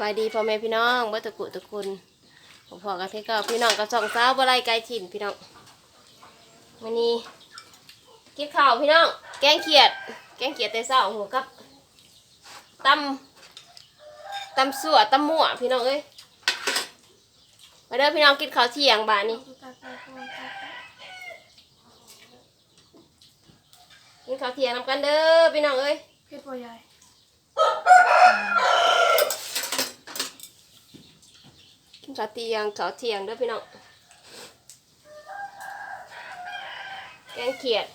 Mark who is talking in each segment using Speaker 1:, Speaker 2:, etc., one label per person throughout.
Speaker 1: บายดีพ่อแม่พี่น้องเบ่ตะกุตะคุณผมพอกันที่ก็พี่น้องกับสองสาวบ่ไรไกลถิ่นพี่น้องวันนี้กินข้าวพี่น้อง แกงเขียด แกงเขียดแต่เช้าหัวกับตำตำสั่วตำมั่วพี่น้องเอ้ยมาเด้อพี่น้องกินข้าวเที่ยงบ้านนี้กินข้าวเที่ยงนำกันเด้อพี่น้องเอ้ย
Speaker 2: เผ็ดบ่ใหญ่
Speaker 1: กินข้าเที่ยงข้าเทียงด้อพี่น้องแกงเขียด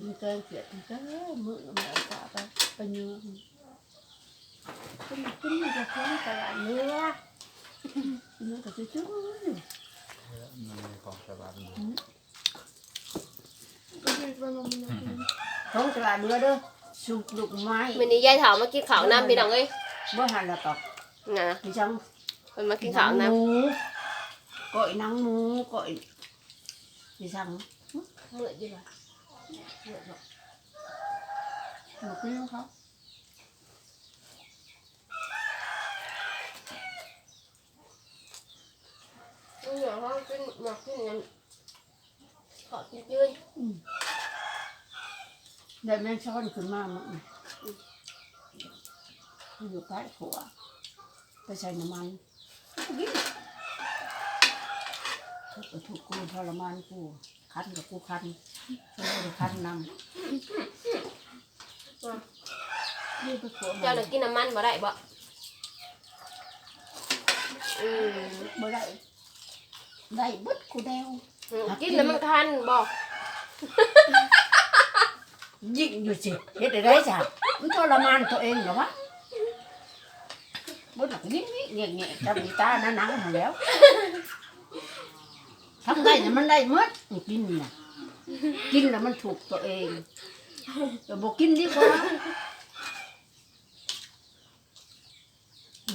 Speaker 3: มันเกินเกียดก็มือมันเอาขาไปไปเนื้อมันก็มันกินมันจะท้องตลาดเนื้อเนื้อก็จะจุ้ย
Speaker 4: มันมีของสบายอยู่
Speaker 2: ก็เผ็ดบ่ลงมันกิน
Speaker 3: ท้องตลาดเนื้อเด้อสุกลูกไม้
Speaker 1: วันนี้ยายถามมากินข้าวน้ำพี่น้องเอ้ย
Speaker 3: บ่หันละตอก
Speaker 1: น่ะนะ
Speaker 3: พี่จัง
Speaker 1: มันมากินข้าวน้
Speaker 3: หมูก้อยหนังหมูก้อยพี่จังำ
Speaker 1: เมื่อยี่ห้อเมื่อบ่
Speaker 3: หมูปิ้งเขา
Speaker 1: ไม่เหนียวเขากินหมักกินงั้นขอกินยืน
Speaker 3: ได้แม่งช้อนขึ้นมามันมัน อยู่ใกล้ผัว ไปใส่น้ำมันทุกข์ก็ทุกข์กูทรมานกูคันกับกูคันฉันไม่ได้คันนำนี่ไปผัวมั
Speaker 1: เจ้านหนึ่งกินน้ำมันบ่ได้บ่อืม
Speaker 3: บ่ได้ได้เบึดกูแนว
Speaker 1: กินแล้วมันคันบ่
Speaker 3: ยิ่งอยู่สิเฮ็ดได้ไรจ้ะมันทรมานตัวเองเหรอวะ บ่หนักยิ่งยิ่งแง่แง่จับอีตาหน้าหนังมาแล้วทำได้เนี่ยมันได้หมดนี่กินน่ะกินแล้วมันถูกตัวเองแต่บอกกินดีกว่า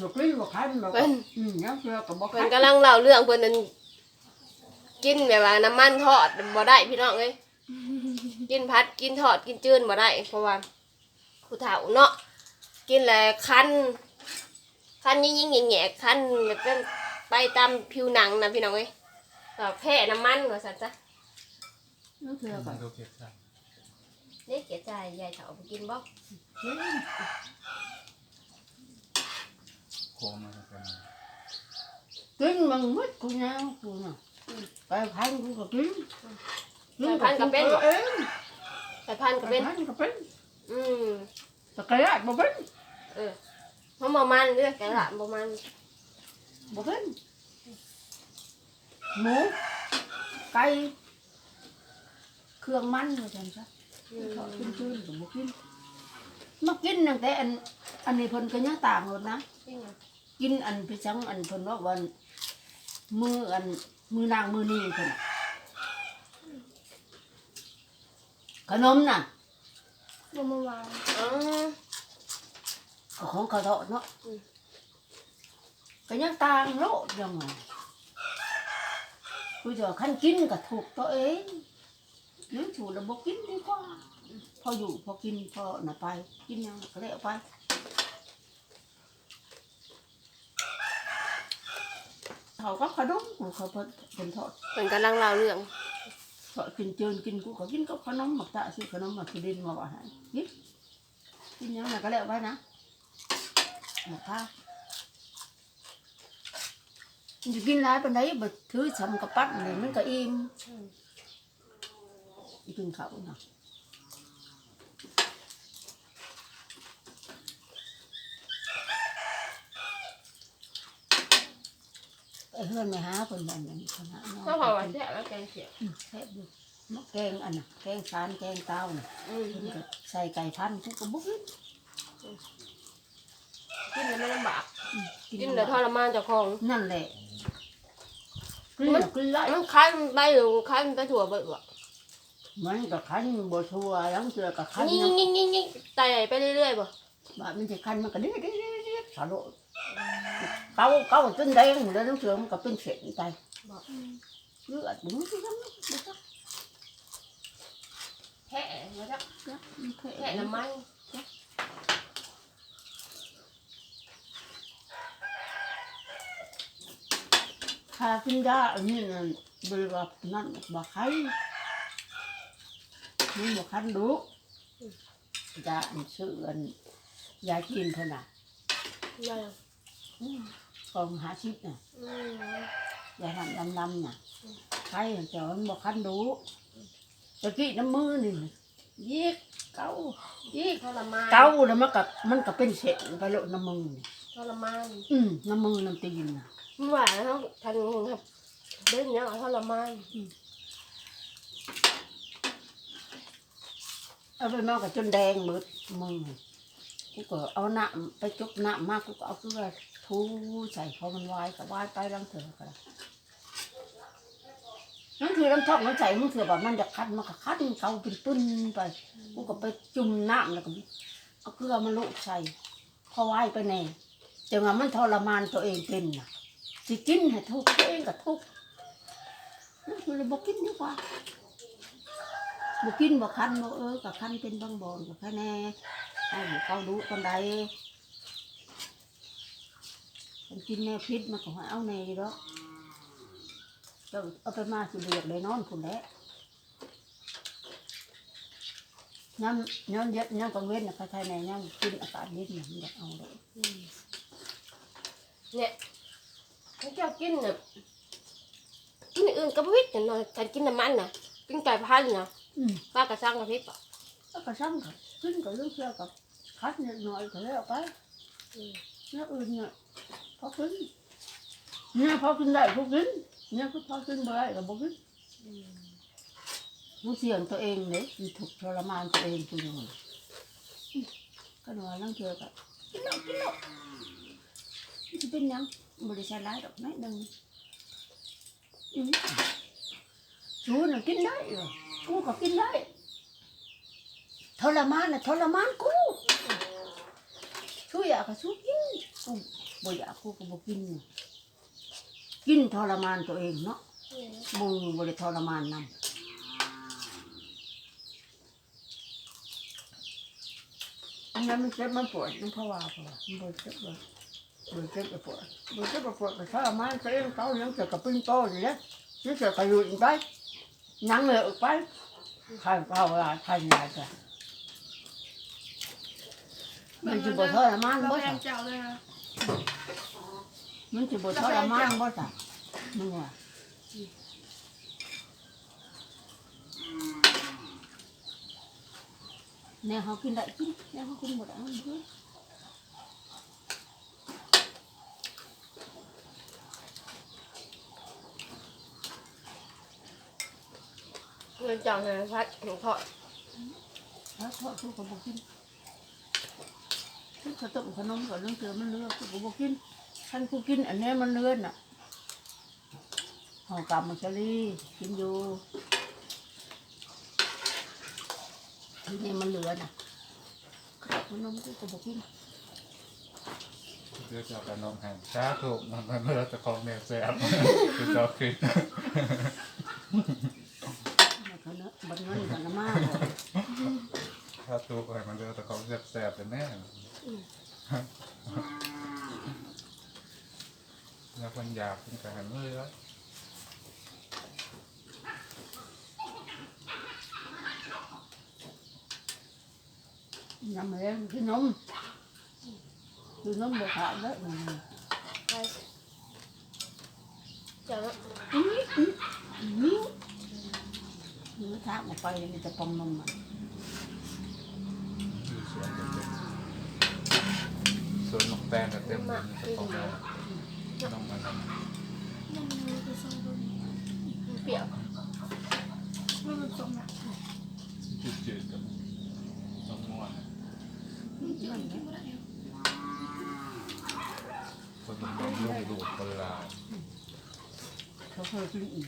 Speaker 3: บอกกินบอกคันบอก
Speaker 1: เพิ่น
Speaker 3: อืมเนี่ยเชื่อกับบอก
Speaker 1: เพิ่
Speaker 3: คั
Speaker 1: น
Speaker 3: น
Speaker 1: กำลังเล่าเรื่องเพิ่นนั่นกินแบบว่าน้ำมันทอดบ่ได้พี่น้องเอ้ยกินพัดกินทอดกินจืนบ่ได้เพราะว่าผู้เฒ่าเนาะกินแล้วคัน คันยิ่งยิ่งแง่ๆคันแบบเป็นไปตามผิวหนังนะพี่น้องเอ้ยก็แพ้น้ำมันว่าซั่นจ้ะ
Speaker 3: เนี่ยเชื่อกับ
Speaker 4: ดูเก็บซะ
Speaker 1: นี่เกียใจยายเฒ่าไปกินบ่
Speaker 4: โค้งมันเป็น
Speaker 3: กินมันหมดกูเนี่ยกูน่ะไปพันกูก็กินกิ
Speaker 1: สายพันธุ์ก็เป็น
Speaker 3: ตัวเอง
Speaker 1: สายพันธุ์ก็เป็น
Speaker 3: ไปพันก็เป็น
Speaker 1: อืม
Speaker 3: ตะกร้าบ่เป็น
Speaker 1: เออ เพราะบ่มันเด้อแกละบ่มัน
Speaker 3: บ่เป็นหมูไก่เครื่องมันว่าจังซะ
Speaker 1: อืม
Speaker 3: เขากินคืนก็บ่กินมากินตั้งแต่อันอันนี้เพิ่นก็ยังต่างหมดนะ
Speaker 1: จริงเหรอ
Speaker 3: กินอันพี่จังอันเพิ่นว่าวันมืออันมือนางมือนี้เพิ่นน่ะขนมน่ะ
Speaker 2: บ่มาวาง
Speaker 1: อ๋อ
Speaker 3: ก็ ของเขาเถาะเนาะ
Speaker 1: อืม
Speaker 3: ก็ยังต่างโลดยังไงกูจะขั้นกินก็ถูกตัวเองหรือถูกแล้วบอกกินดีกว่าพออยู่พอกินพอน่ะไป กินยังก็เลยเอาไปเขาก็ขนมกูเขาเพิ่นเพิ่นทอด
Speaker 1: เพิ่นกำลังเล่าเรื่อง
Speaker 3: ทอดกินเจินกินกูก็กินกับขนมหมักตะซื้อขนมมาคือดินมาว่าให้กินกินยังน่ะก็เลยเอาไปนะ หมกข้าวมันจะกินหลายปานใดบ่ถือสำกับปั้นเลยมันก็อิ่มอีกินข้าวเนาะไอ้เฮือนไม่หา เพิ่นนั่นนั่นขนาดนั้น
Speaker 1: ก็พอว่าแซ่บแล้วแกงเขียว
Speaker 3: อืมแซ่บอยู่มะแกงอันน่ะแกงสารแกงเต้าน่ะ
Speaker 1: อืม
Speaker 3: เพิ่นก็ใส่ไก่พันธุ์กูก็บ่กิน
Speaker 1: กินแล้วไม่ลำบาก
Speaker 3: อืม
Speaker 1: กินแล้วทรมานเจ้าของ
Speaker 3: นั่นแหละกินแล้วกินหลาย
Speaker 1: มันคล้ายมันไปหรือคล้ายมันไปถั่วเบิกอะ
Speaker 3: มันก็คันบ่ทั่วยังเสือก็คัน
Speaker 1: นี่
Speaker 3: นะ
Speaker 1: นี่นี่นี่ไต่ไปเรื่อยๆบ่
Speaker 3: บาดมันจะคันมันก็เด้เด้เด้เด้สาโลเก้าเก้าจนแดงแล้วน้ำเสือมันก็เป็นเศษไปเลือดบุ้งที่นั่น
Speaker 1: แค่มาจ้ะ
Speaker 3: แค่
Speaker 1: แค่น้ำมันา
Speaker 3: กินยาอันนี้นั่นบริวารนั่นบอกใครมึงบอกคันดูยาอันซื้ออันยากินเท่าน่ะ
Speaker 1: ได้
Speaker 3: อืมกองหาชิปน่ะ
Speaker 1: อืม
Speaker 3: ยาทำดำๆน่ะครแต่ว่ามันบอกคันะกี้น้ำมือนี่ยิกเกายิก
Speaker 1: ทรมาน
Speaker 3: เกาแล้วมับเป็นเศษไปโลดน้ำมือนี่
Speaker 1: ทรมาน
Speaker 3: อืมน้ำมือน้ำตีนน่ะ
Speaker 1: มันหวานแล้วทางครับเดินเนี่ยทรมาน
Speaker 3: เอาไปนอกกับจนแดงหมดมือกูก็เอาหน้ำไปจุกน้ำมากกูก็เอาเกลือทูใส่พอมันวายก็วายไปลังเถอะก็ได้นั่นคือน้ำท่องน้ำใส่มันคือแบบมันจะคัดมันก็คัดเขาเป็นปึ้นไปกูก็ไปจุ่มน้ำแล้วก็เอาเกลือมาลุใส่พอวายไปแน่แต่ว่ามันทรมานตัวเองเป็นนะ สิกินให้ทุกข์ตัวเองก็ทุกข์นั่นคือเลยบอกกินดีกว่าบ่กินบ่คันบ่เออกับคันเป็นบางบอนกับคะแนนเอาให้เขาดูคน ใดมันกินแน่พิษมันก็ให้เอาแน่อยู่ดอกเจ้าเอาไปมาสิเรียกได้นอนคุณแหละน้ำย้อนเย็ดย้อนกังเว้นนะใครๆในย้อนกินอากาศเย็นน่ะมันอยากเอาเลย
Speaker 1: เนี่ยให้เจ้ากินน่ะกินอื่นก็ไม่พิษหน่อยการกินน้ำมันน่ะกินไก่พันธุ์น่ะ
Speaker 3: อืม
Speaker 1: ป้ากระซังกระพริบอะ
Speaker 3: แล้วก็ซ้ำกับกินกับเรื่องเชื่อกับคัดนิดหน่อยก็แล้วไป
Speaker 1: อืม
Speaker 3: เนี่ยอื่นเนี่ยพอกินเนี่ยพอกินได้พอกินเนี่ยก็พอกินบ่ได้ก็บ่กินมันเสี่ยงตัวเองเลยมันถูกทรมานตัวเองตัวยังไงก็นอนนั่งเถื่อกับกินแล้วกินแล้วมันจะเป็นหยัง บริษัทร้ายดอกไม้หนึ่งชูน่ะกินได้เหรอกูก็กินได้ทรมานน่ะทรมานกูชูอยากก็ชูกินกูบ่อยากกูก็บ่กินกินทรมานตัวเองเนาะมึงบริทรมานนำอันนั้นมันเจ็บมันปวดมันภาวะปวดมันปวดเจ็บเลย ปวดเจ็บปวดปวดเจ็บปวดแต่ถ้ามันเองเขายังเกิดกับปิ้งโตอยู่เนี่ยยังเกิดกับอยู่อีกไปยังเลยอีกไปใครเขาเวลาใครยังไงกันมันจะปวดทรมาน
Speaker 2: เรา
Speaker 3: บ่
Speaker 2: แพ
Speaker 3: จ้ะ
Speaker 2: งเจ้าเลยนะ
Speaker 3: มันจะปวดทรมานบ่จ้ะมึงว่าเนี่ยเขากินได้กินเนี่ยเขากินหมดอะมัน เพื่อ
Speaker 1: เงินจ่ยพัดหนูทอด
Speaker 3: แล้วทอดทุกคนบอกกินทุกขนมขนมกับเรื่องเกลือมันเลือกทุกคนบอกกินท่านกูกินอันนี้มันเลือนอะห่อกำมันชลีกินอยู่อันนี้มันเหลือน่ะขนมกูก็บอกกิน
Speaker 4: เพื่อจอากระนมแห่งชาถูกมันเมื่อจะของแนวแสบคือเจ้าคิด
Speaker 3: ขนมบันเงินกันมาบอก
Speaker 4: ถ้าถูกอะไรมันเดือแต่ของแสบๆแต่แน่แล้วคนอยากเป็นการเมื่อย
Speaker 3: ยำเองกินนมกินนมบอกขาดแล้ว
Speaker 1: ไปเจ้า
Speaker 3: อื้ออื้ออื้ออื้อทางออกไปมีแต่ปองนมอะ
Speaker 4: คือสวนจะเป็น สวนนกแตนเต็มของเราต้องมาทำ
Speaker 2: มันซองตัวนี้
Speaker 1: เปรี้ยว
Speaker 2: มันผสมอะ
Speaker 4: จืดๆกับต้องม่วน
Speaker 2: เยอะกินไม่ได้
Speaker 4: คนมันโดนลูกดูดคนลาว
Speaker 3: เขาเคยกินอีก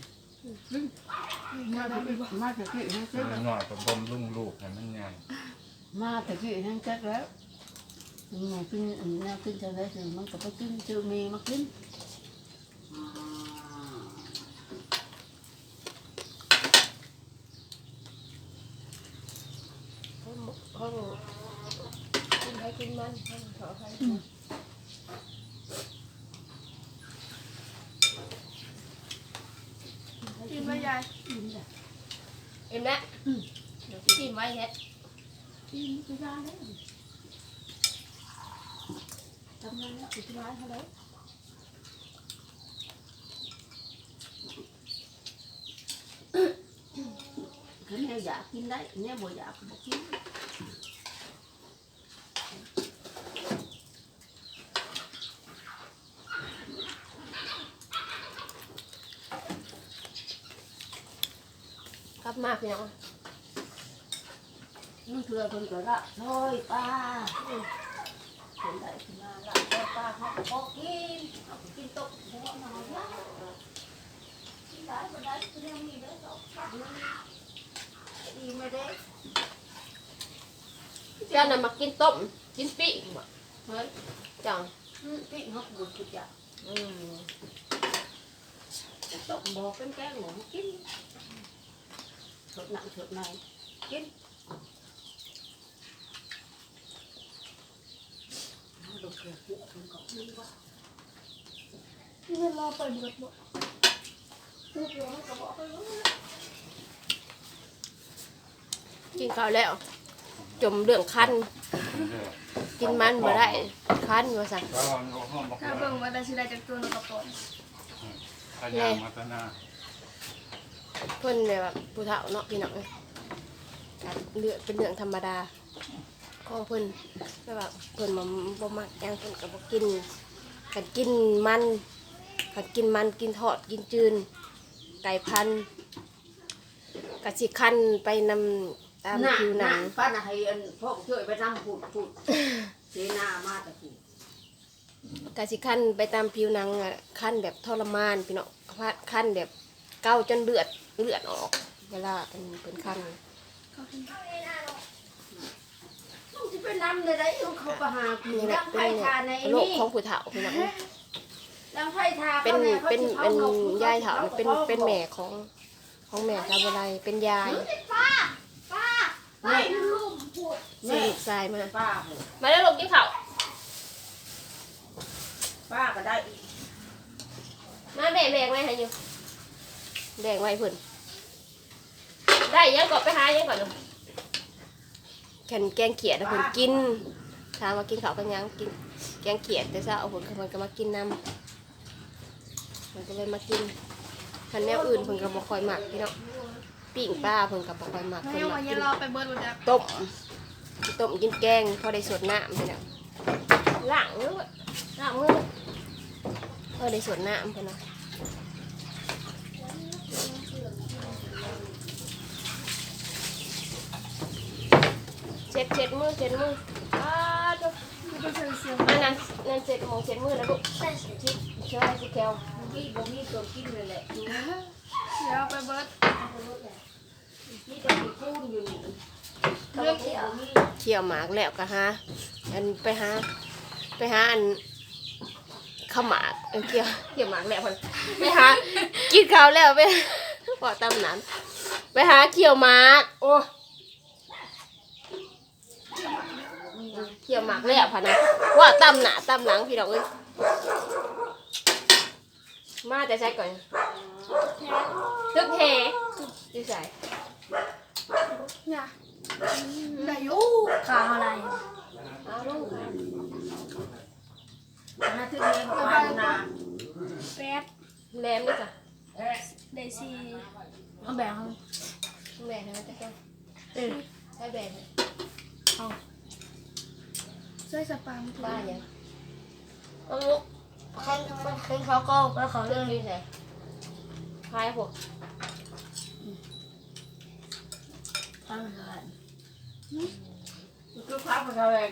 Speaker 3: มาแต่กี้มาแต่กี้นั่งเจ๊ก
Speaker 4: น
Speaker 3: แล้ว
Speaker 4: หน่อยผมบ่มลุ่งลูกให้มันใหญ่
Speaker 3: มาแต่กี้นั่งเจ๊กแล้ว มันกินแนวกินจะได้ถึงมันก็ไปกินจือมีมากิน
Speaker 1: ห้องกิ นไปกินมันห้องขอใคร
Speaker 2: ยาย
Speaker 3: กินเลย
Speaker 1: เอ็มแล้ วเดี๋ยวกินไว้แค่
Speaker 3: กินก็ได้แล้วทำงานแล้วสุดท้ายเขาแล้วคือแม่อยากกินได้แม่บ่อยากก็บ่กิน
Speaker 1: กลับมาพี่น้อง
Speaker 3: มันคือคนก็ละน้อยป้าคนได้ขึ้นมาละน้อยป้าเขาก็บอกกินเขาก็กินตกหัวหน่อยละกินได้บ่ได้ก็ยังมีได้สองสามมื้อดีไม่ได้
Speaker 1: เจ้าน่ะมากินต้มกินปีกบ่
Speaker 3: เฮ้ย
Speaker 1: จัง
Speaker 3: อืมพี่เขาบุญกุศล
Speaker 1: อืม
Speaker 3: ตกบอกเป็นแกงหมูกินสดหนังสดในกินเอาลูกเกลือเยอะค นก็กินว่า
Speaker 2: เวลาไปหมดหมดพูดร้องก็บอกไปว่า
Speaker 1: กินข้าวแล้ว จมเรื่องคันกินมันบ่ได้คันว่าสั่น
Speaker 4: แล้วเราห้องบอก
Speaker 2: ถ้าเบิ่งว่าได้สิได้จากตัวนึงกระป๋อง
Speaker 4: ขยางมาตนา
Speaker 1: เพิ่นแบบว่าผู้เฒ่าเนาะพี่น้องเอ้ยการเลือดเป็นเรื่องธรรมดา ของเพิ่นแบบว่าเพิ่นบ่บ่มักหยังเพิ่นก็บ่กินคันกินมันคันกินมันกินทอดกินจืนไก่พันธุ์ก็สิคันไปนำตามผิวหนัง
Speaker 3: ป้าน่ะให้อันพวกช่วยไปนั่งพูดพูดเสนามาแต่พูด
Speaker 1: กาสิขั้นไปตามผิวหนังอะขั้นแบบทรมานพี่เนาะขั้นแบบเกาจนเลือดเลือดออก เวลาเป็นเป็นขั้น
Speaker 2: เขาเป็ น
Speaker 3: ต้องจะไปนำเลยได้ต้องเขาไปหากิน
Speaker 1: นี่แหละ
Speaker 3: ดัง
Speaker 1: เป็
Speaker 3: ไผ่
Speaker 1: น
Speaker 3: ทานใน
Speaker 1: โรค
Speaker 3: นี่
Speaker 1: ของผู้เฒ่าพี่เนาะ
Speaker 3: ดังไผ่ทาน
Speaker 1: เป็นเป็นเป็นยายเฒ่าเป็นเป็นแม่ของของแม่ซาบุไรเป็นยาย
Speaker 3: นี่
Speaker 2: ลุ่มพูด
Speaker 1: ซื้อ
Speaker 3: นี่
Speaker 1: ลูกชายมา
Speaker 3: ป้าเหรอ
Speaker 1: มาแล้วลงกินข้าว
Speaker 3: ป้าก็ได้
Speaker 1: มาแบ่งแบ่งไว้ให้อยู่แบ่งไว้เพิ่นได้ยังก่อนไปหายังก่อนลูก แกงแกงเขียดนะเพิ่นกินถามว่ากินข้าวกันยังกินแกงเขียดแต่เช้าเอาเพิ่นก็มันก็มากินน้ำมันก็เลยมากินคันแนวอื่นเพิ่นก็บ่ค่อยมักพี่เนาะปิ้งปลาเพิ่นก็บ่ค่อยมักเพิ่นมักกิ
Speaker 2: นี้
Speaker 1: น
Speaker 2: เราไปเบิร์ดหมดแล้ว
Speaker 1: ต้มต้มกินแกงพอได้สดน้ำพี่เนาะล้างมือล้างมือพอได้สดน้ำพี่เนาะ ดเช็ดมือเช็ดมืออา
Speaker 2: ต้องใช้เสียง
Speaker 1: อันนั้นนั่นเช็ดหมองเช็ดมือแล้วลูก
Speaker 2: ใช่สิ
Speaker 1: ชิเชื่อสิแก้ว
Speaker 3: นี่บ่มีตัวกินเลยแหละ
Speaker 2: เดี๋ยวไปเบิร์ด
Speaker 3: นี่จะมีคูนอยู่นี่
Speaker 2: เรื่อง
Speaker 3: นี่บ่มี
Speaker 1: เขี่ยวหมากแล้วก็หาอันไปหาไปหาอันข้าวหมากเออเขี่ยวเขี่ยวหมากแล้วพิ่นไปหากินข้าวแล้วไปพอตำนั้นไปหาเขี่ยวหมากโอ้ เขี่ยวหมากแล้วพะนะว่าตำหนาตำหลังพี่ดอกเอ้ยมาแต่ใช้ก่อนทึกแห่ดีใส่
Speaker 2: เนี่ยได้อยูขาอะไร
Speaker 1: เอาลูก
Speaker 3: หาที่เรียนก็บ้านนา
Speaker 2: แปด
Speaker 1: แหลมด้วยจ้ะ
Speaker 3: เอ๊ะ
Speaker 2: ได้สี่
Speaker 3: เอาแบ่งเอา
Speaker 1: แบ่งให้มันจะแก้ว
Speaker 3: เออ
Speaker 1: ใช้แบ่งให้
Speaker 2: ใส่สปาม
Speaker 1: บ้ายังเอาลูก
Speaker 2: ใครใครเขาก็แล้วเขา
Speaker 1: เรื่องนี้ใส่คลายพวก
Speaker 3: ทำอะไรคือพักมาแรง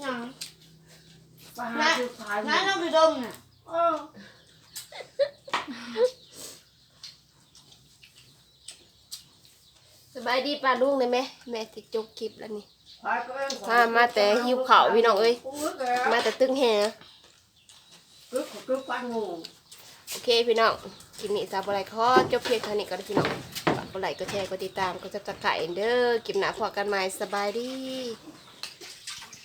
Speaker 2: อย่าง
Speaker 3: ไปหาคือขาย
Speaker 2: นั้นเราไปดมน่ะเออ
Speaker 1: สบายดีป้าลุงเลยไหมแม่ติดจบคลิปแล้วนี่
Speaker 3: ขายก็เอง
Speaker 1: มามาแต่หิวข้าวพี่น้องเอ้ยมาแต่ตึ้งแฮ
Speaker 3: กึ๊บกึ๊บปันงู
Speaker 1: โอเคพี่น้องคลิปนี้สาวบไรขอจบเพียงเท่านี้ก่อนพี่น้องฝากกดไลค์กดแชร์กดติดตามกดจับตะไคร้เด้อคลิปหน้าพอกันใหม่สบายดี